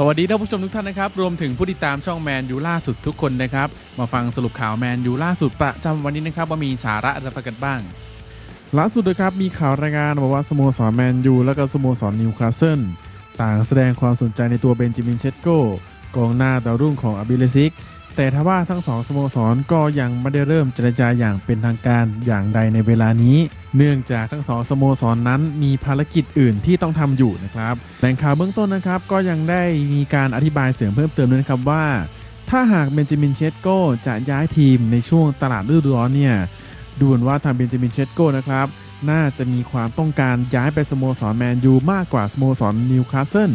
สวัสดีท่านผู้ชมทุกท่านนะครับ รวมถึงผู้ติดตามช่องแมนยูล่าสุดทุกคนนะครับ มาฟังสรุปข่าวแมนยูล่าสุดประจำวันนี้นะครับ ว่ามีสาระอะไรกันบ้าง ล่าสุดนะครับ มีข่าวรายงานบอกว่าสโมสรแมนยูและก็สโมสรนิวคาสเซิลต่างแสดงความสนใจในตัวเบนจามินเชตโกกองหน้าดาวรุ่งของอาบิเลซิก แต่ทว่าทั้งสองสโมสรก็ยังไม่ได้เริ่มเจรจาอย่างเป็นทางการอย่างใดในเวลานี้ เนื่องจากทั้งสองสโมสรนนั้นมีภารกิจอื่นที่ต้องทำอยู่นะครับแหล่งข่าวเบื้องต้นนะครับ ก็ยังได้มีการอธิบายเสริมเพิ่มเติมด้วยนะครับว่า ถ้าหากเบนจามินเชตโกจะย้ายทีมในช่วงตลาดฤดูร้อนเนี่ยดูเหมือนว่าทางเบนจามินเชตโกนะครับน่าจะมีความต้องการย้ายไปสโมสรแมนยูมากกว่าสโมสรนิวคาสเซิล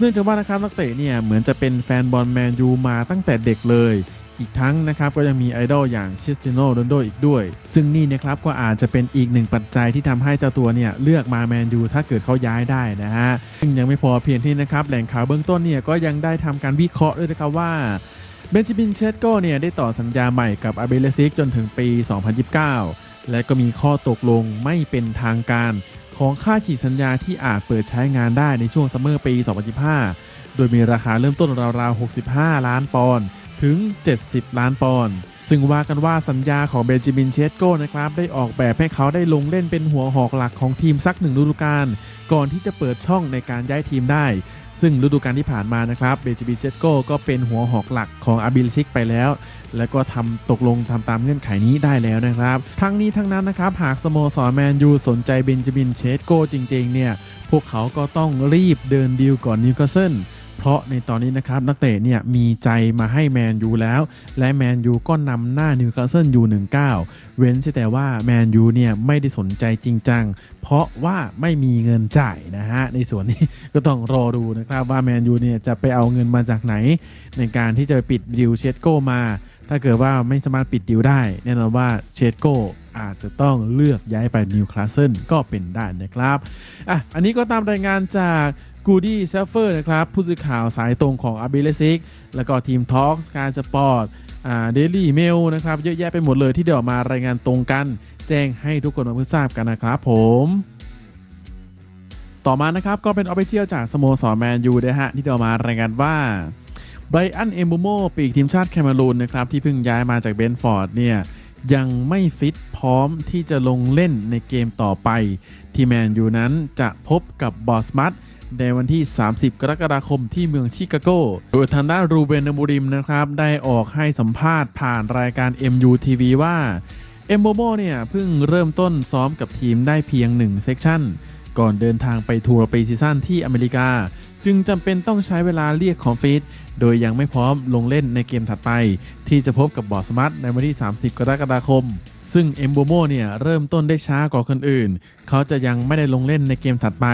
เนื่องจากว่านะครับนักเตะเนี่ยเหมือนจะเป็นแฟนบอลแมนยูมาตั้งแต่เด็กเลย อีกทั้งนะครับก็ยังมีไอดอลอย่างคริสเตียโนโรนัลโดอีกด้วย ซึ่งนี่นะครับก็อาจจะเป็นอีกหนึ่งปัจจัยที่ทำให้เจ้าตัวเนี่ยเลือกมาแมนยูถ้าเกิดเขาย้ายได้นะฮะซึ่งยังไม่พอเพียงที่นะครับแหล่งข่าวเบื้องต้นเนี่ยก็ยังได้ทำการวิเคราะห์ด้วยนะครับว่าเบนจามินเชตโกเนี่ยได้ต่อสัญญาใหม่กับอาเบเลซิกจนถึงปี 2029 และก็มีข้อตกลงไม่เป็นทางการ ของค่าฉีดสัญญาที่อาจเปิดใช้งานได้ในช่วงซัมเมอร์ปี 2025 โดยมีราคาเริ่มต้นราวๆ 65 ล้านปอนด์ถึง 70 ล้านปอนด์ซึ่งว่ากันว่าสัญญาของเบนจามินเชสโก้นะครับ ได้ออกแบบให้เขาได้ลงเล่นเป็นหัวหอกหลักของทีมสักหนึ่งฤดูกาลก่อนที่จะเปิดช่องในการย้ายทีมได้ ซึ่งฤดูกาลที่ผ่านมานะครับเบนจามินเชสโก้ก็เป็นหัวหอกหลักของอาบิลซิกไปแล้ว แล้วก็ทำตกลงทำตามเงื่อนไขนี้ได้แล้วนะครับ ทั้งนี้ทั้งนั้นนะครับ หากสโมสรแมนยูสนใจเบนจามินเชสโก้จริงๆเนี่ยพวกเขาก็ต้องรีบเดินดีลก่อนนิวคาสเซิล เพราะในตอนนี้นะครับนักเตะเนี่ยมีใจมาให้แมนยูแล้ว และแมนยูก็นำหน้านิวคาสเซิลยู19 เว้นแต่ว่าแมนยูเนี่ยไม่ได้สนใจจริงจัง เพราะว่าไม่มีเงินจ่ายนะฮะ ในส่วนนี้ก็ต้องรอดูนะครับว่าแมนยูเนี่ยจะไปเอาเงินมาจากไหน ในการที่จะไปปิดดิวเชสโกมา ถ้าเกิดว่าไม่สามารถปิดดิวได้ แน่นอนว่าเชสโกอาจจะต้องเลือกย้ายไปนิวคาสเซิลก็เป็นได้นะครับ อะ อันนี้ก็ตามรายงานจาก กูดี้เซฟเฟอร์นะครับ ผู้สื่อข่าวสายตรงของอาบิเลซิกแล้วก็ทีมทอล์กสกายสปอร์ตเดลี่เมลนะครับ เยอะแยะไปหมดเลยที่เดี๋ยวออกมารายงานตรงกัน แจ้งให้ทุกคนมาเพื่อทราบกันนะครับผมต่อมานะครับ ก็เป็นออฟฟิเชียลจากสโมสรแมนยูนะฮะ ที่เดี๋ยวมารายงานว่าไบรอันเอมบูโมปีกทีมชาติแคนารูนนะครับ ที่เพิ่งย้ายมาจากเบนฟอร์ดเนี่ยยังไม่ฟิตพร้อมที่จะลงเล่นในเกมต่อไป ที่แมนยูนั้นจะพบกับบอสมัต ในวันที่ 30 กรกฎาคมที่เมืองชิคาโก โดยทางด้านรูเบนอมูริมนะครับ ได้ออกให้สัมภาษณ์ผ่านรายการ MUTV ว่าเอมโบโมเนี่ยเพิ่งเริ่มต้นซ้อมกับทีมได้เพียง 1 เซกชันก่อนเดินทางไปทัวร์ปีซีซั่นที่อเมริกา จึงจำเป็นต้องใช้เวลาเรียกคอมฟิตโดยยังไม่พร้อมลงเล่นในเกมถัดไป ที่จะพบกับบอร์สมัตในวันที่ 30 กรกฎาคม ซึ่งเอมโบโมเนี่ยเริ่มต้นได้ช้ากว่าคนอื่น เขาจะยังไม่ได้ลงเล่นในเกมถัดไป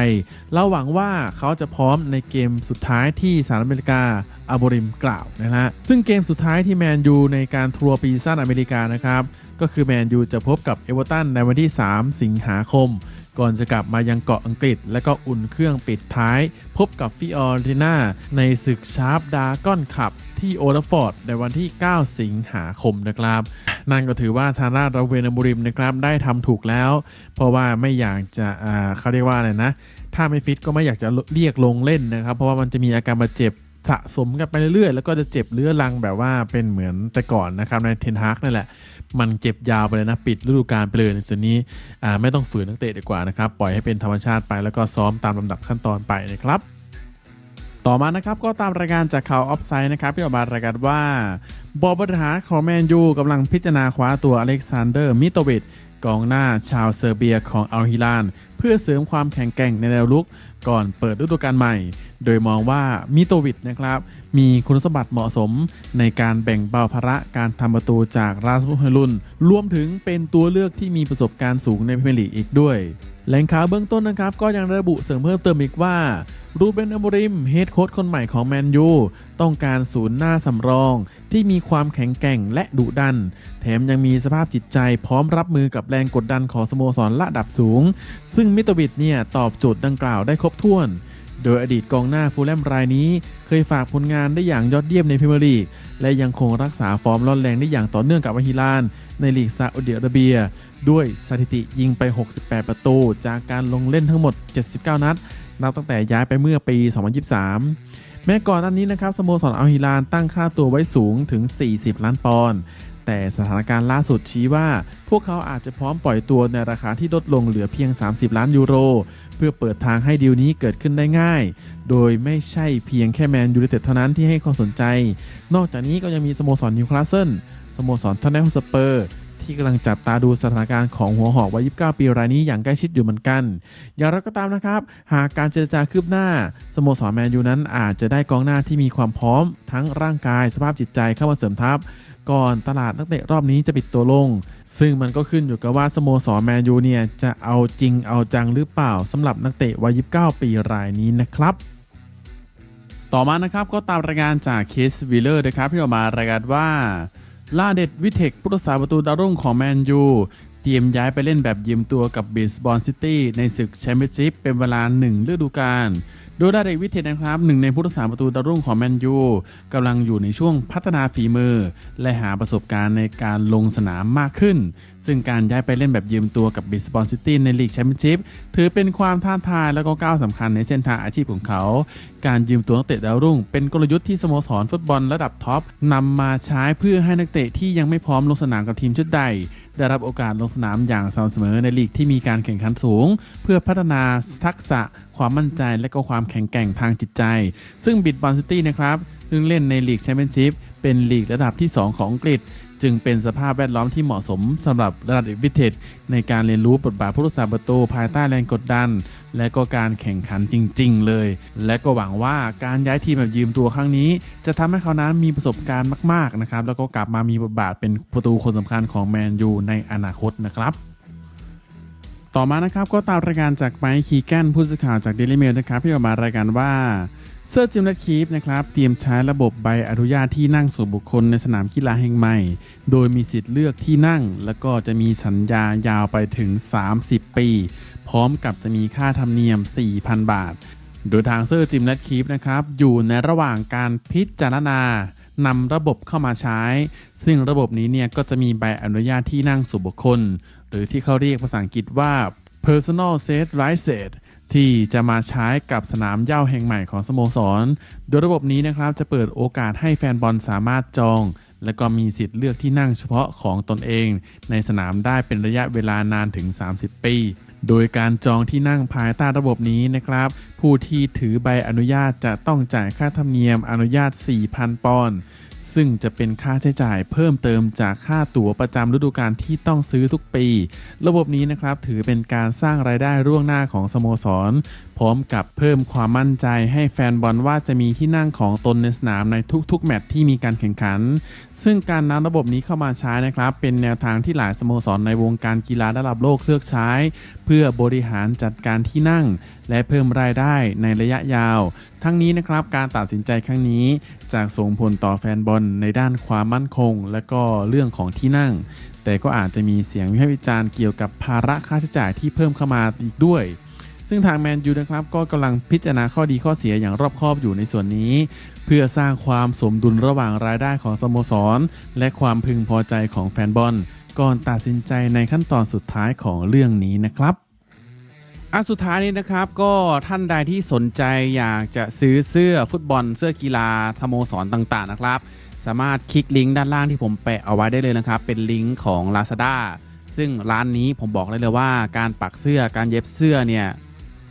เราหวังว่าเขาจะพร้อมในเกมสุดท้ายที่สหรัฐอเมริกาอาบริมกล่าวนะฮะ ซึ่งเกมสุดท้ายที่แมนยูในการทัวร์ปีซ่นอเมริกานะครับ ก็คือแมนยูจะพบกับเอเวอร์ตันในวันที่ 3 สิงหาคม ก่อนจะกลับมายังเกาะอังกฤษ และก็อุ่นเครื่องปิดท้าย พบกับฟิออร์ติน่าในศึกชาร์ปดาก้อนขับที่โอลฟอร์ดในวันที่ 9 สิงหาคมนะครับ นั่นก็ถือว่าทางด้านราเวนอมูริมนะครับได้ทำถูกแล้ว เพราะว่าไม่อยากจะอ่าเขาเรียกว่าอะไรนะ ถ้าไม่ฟิตก็ไม่อยากจะเรียกลงเล่นนะครับ เพราะว่ามันจะมีอาการบาดเจ็บสะสมกันไปเรื่อยๆ แล้วก็จะเจ็บเรื้อรังแบบว่าเป็นเหมือนแต่ก่อนนะครับในเทนฮากนั่นแหละ มันเจ็บยาวไปเลยนะ ปิดฤดูกาลไปเลยในส่วนนี้ไม่ต้องฝืนนักเตะดีกว่านะครับ ปล่อยให้เป็นธรรมชาติไปแล้วก็ซ้อมตามลำดับขั้นตอนไปนะครับ ต่อมานะครับก็ตามรายงานจากข่าวออฟไซด์นะครับที่ออกมารายงานว่าบอร์บริหารของแมนยูกำลังพิจารณาคว้าตัวอเล็กซานเดอร์มิโตวิชกองหน้าชาวเซอร์เบียของอัลฮิลาน เพื่อเสริมความแข็งแกร่งในแนวลุกก่อนเปิดฤดูกาลใหม่ โดยมองว่ามิโตวิชนะครับ มีคุณสมบัติเหมาะสมในการแบ่งเบาภาระการทำประตูจากราสมุสเฮลุนรวมถึงเป็นตัวเลือกที่มีประสบการณ์สูงในพรีเมียร์ลีกอีกด้วย แหล่งข่าวเบื้องต้นนะครับ ก็ยังระบุเสริมเพิ่มเติมอีกว่ารูเบนอโมริมเฮดโค้ชคนใหม่ของแมนยูต้องการศูนย์หน้าสำรอง ที่มีความแข็งแกร่งและดุดัน แถมยังมีสภาพจิตใจพร้อมรับมือกับแรงกดดันของสโมสรระดับสูง ซึ่งมิตวิชเนี่ยตอบโจทย์ดังกล่าวได้ครบถ้วน โดยอดีตกองหน้าฟูลแลมรายนี้ เคยฝากผลงานได้อย่างยอดเยี่ยมในพรีเมียร์ลีกและยังคงรักษาฟอร์มร้อนแรงได้อย่างต่อเนื่องกับวาฮิลาน ในลีกซาอุดิอาระเบีย ด้วยสถิติยิงไป 68 ประตู จากการลงเล่นทั้งหมด 79 นัด นับตั้งแต่ย้ายไปเมื่อปี 2023 แม้ก่อนหน้านี้นะครับสโมสรอัลฮิลาลตั้งค่าตัวไว้สูงถึง 40 ล้านปอนด์แต่สถานการณ์ล่าสุดชี้ว่า พวกเขาอาจจะพร้อมปล่อยตัวในราคาที่ลดลงเหลือเพียง 30 ล้านยูโร เพื่อเปิดทางให้ดีลนี้เกิดขึ้นได้ง่าย โดยไม่ใช่เพียงแค่แมนยูไนเต็ดเท่านั้นที่ให้ความสนใจ นอกจากนี้ก็ยังมีสโมสรนิวคาสเซิล สโมสรทอนแนมสเปอร์ ที่กำลังจับตาดูสถานการณ์ของหัวหอกวัย 29 ปีรายนี้อย่างใกล้ชิดอยู่เหมือนกัน อย่างไรก็ตามนะครับ หากการเจรจาคืบหน้า สโมสรแมนยูนั้นอาจจะได้กองหน้าที่มีความพร้อม ทั้งร่างกายสภาพจิตใจเข้ามาเสริมทัพก่อนตลาดนักเตะรอบนี้จะปิดตัวลง ซึ่งมันก็ขึ้นอยู่กับว่าสโมสรแมนยูเนี่ย จะเอาจริงเอาจังหรือเปล่าสำหรับนักเตะวัย 29 ปีรายนี้นะครับ ต่อมานะครับก็ตามรายงานจากเคสวิลเลอร์นะครับที่ออกมารายงานว่า ลาเด็ดวิเทคผู้รักษาประตูดาวรุ่งของแมนยู เตรียมย้ายไปเล่นแบบยืมตัวกับบิสบอลซิตี้ในศึกแชมเปี้ยนชิพเป็นเวลา 1 ฤดูกาล โดยลาเดวิเทคนะครับหนึ่งในผู้รักษาประตูดาวรุ่งของแมนยูกำลังอยู่ในช่วงพัฒนาฝีมือ และหาประสบการณ์ในการลงสนามมากขึ้น ซึ่งการย้ายไปเล่นแบบยืมตัวกับบิสบอลซิตี้ในลีกแชมเปี้ยนชิพถือเป็นความท้าทายและก็ก้าวสำคัญในเส้นทางอาชีพของเขา การยืมตัวนักเตะดาวรุ่ง เป็นกลยุทธ์ที่สโมสรฟุตบอลระดับท็อปนำมาใช้เพื่อให้นักเตะที่ยังไม่พร้อมลงสนามกับทีมชุดใด ได้รับโอกาสลงสนามอย่างสม่ำเสมอในลีกที่มีการแข่งขันสูง เพื่อพัฒนาทักษะ ความมั่นใจและก็ความแข็งแกร่งทางจิตใจ ซึ่งบิดบอลซิตี้นะครับซึ่งเล่นในลีกแชมเปี้ยนชิพเป็นลีกระดับที่ 2 ของอังกฤษ จึงเป็นสภาพแวดล้อมที่เหมาะสมสำหรับระดับวิเทศในการเรียนรู้บทบาทผู้รักษาประตูภายใต้แรงกดดัน และก็การแข่งขันจริง ๆ เลย และก็หวังว่าการย้ายทีมแบบยืมตัวครั้งนี้ จะทำให้เขานั้นมีประสบการณ์มากๆนะครับแล้วก็กลับมามีบทบาทเป็นประตูคนสำคัญของแมนยูในอนาคตนะครับต่อมานะครับก็ตามรายงานจากไมค์คีแกนผู้สื่อข่าวจากเดลิเมลนะครับที่ออกมารายงานว่า เซอร์จิมและคีฟนะครับเตรียมใช้ระบบใบอนุญาตที่นั่งส่วนบุคคลในสนามกีฬาแห่งใหม่ โดยมีสิทธิ์เลือกที่นั่ง แล้วก็จะมีสัญญายาวไปถึง 30 ปี พร้อมกับจะมีค่าธรรมเนียม 4,000 บาท โดยทางเซอร์จิมและคีฟนะครับอยู่ในระหว่างการพิจารณานำระบบเข้ามาใช้ ซึ่งระบบนี้เนี่ยก็จะมีใบอนุญาตที่นั่งส่วนบุคคล หรือที่เขาเรียกภาษาอังกฤษว่า personal set right set ที่จะมาใช้กับสนามเย้าแห่งใหม่ของสโมสร โดยระบบนี้นะครับจะเปิดโอกาสให้แฟนบอลสามารถจอง และก็มีสิทธิ์เลือกที่นั่งเฉพาะของตนเอง ในสนามได้เป็นระยะเวลานานถึง 30 ปี โดยการจองที่นั่งภายใต้ระบบนี้นะครับ ผู้ที่ถือใบอนุญาตจะต้องจ่ายค่าธรรมเนียมอนุญาต 4,000 ปอนด์ ซึ่งจะเป็นค่าใช้จ่ายเพิ่มเติมจากค่าตั๋วประจำฤดูกาลที่ต้องซื้อทุกปี ระบบนี้นะครับถือเป็นการสร้างรายได้ร่วงหน้าของสโมสร พร้อมกับเพิ่มความมั่นใจให้แฟนบอลว่าจะมีที่นั่งของตนในสนามในทุก ๆ แมตช์ที่มีการแข่งขัน ซึ่งการนำระบบนี้เข้ามาใช้นะครับ เป็นแนวทางที่หลายสโมสรในวงการกีฬาระดับโลกเลือกใช้ เพื่อบริหารจัดการที่นั่ง และเพิ่มรายได้ในระยะยาว ทั้งนี้นะครับการตัดสินใจครั้งนี้จากส่งผลต่อแฟนบอลในด้านความมั่นคง และก็เรื่องของที่นั่ง แต่ก็อาจจะมีเสียงวิพากษ์วิจารณ์เกี่ยวกับภาระค่าใช้จ่ายที่เพิ่มเข้ามาอีกด้วย ซึ่งทางแมนยูนะครับก็กำลังพิจารณาข้อดีข้อเสียอย่างรอบคอบอยู่ในส่วนนี้ เพื่อสร้างความสมดุลระหว่างรายได้ของสโมสร และความพึงพอใจของแฟนบอล ก่อนตัดสินใจในขั้นตอนสุดท้ายของเรื่องนี้นะครับอันสุดท้ายนี้นะครับก็ท่านใดที่สนใจอยากจะซื้อเสื้อฟุตบอลเสื้อกีฬาสโมสรต่างๆนะครับ สามารถคลิกลิงก์ด้านล่างที่ผมแปะเอาไว้ได้เลยนะครับ เป็นลิงก์ของ Lazada ซึ่งร้านนี้ผมบอกได้เลยว่าการปักเสื้อการเย็บเสื้อเนี่ย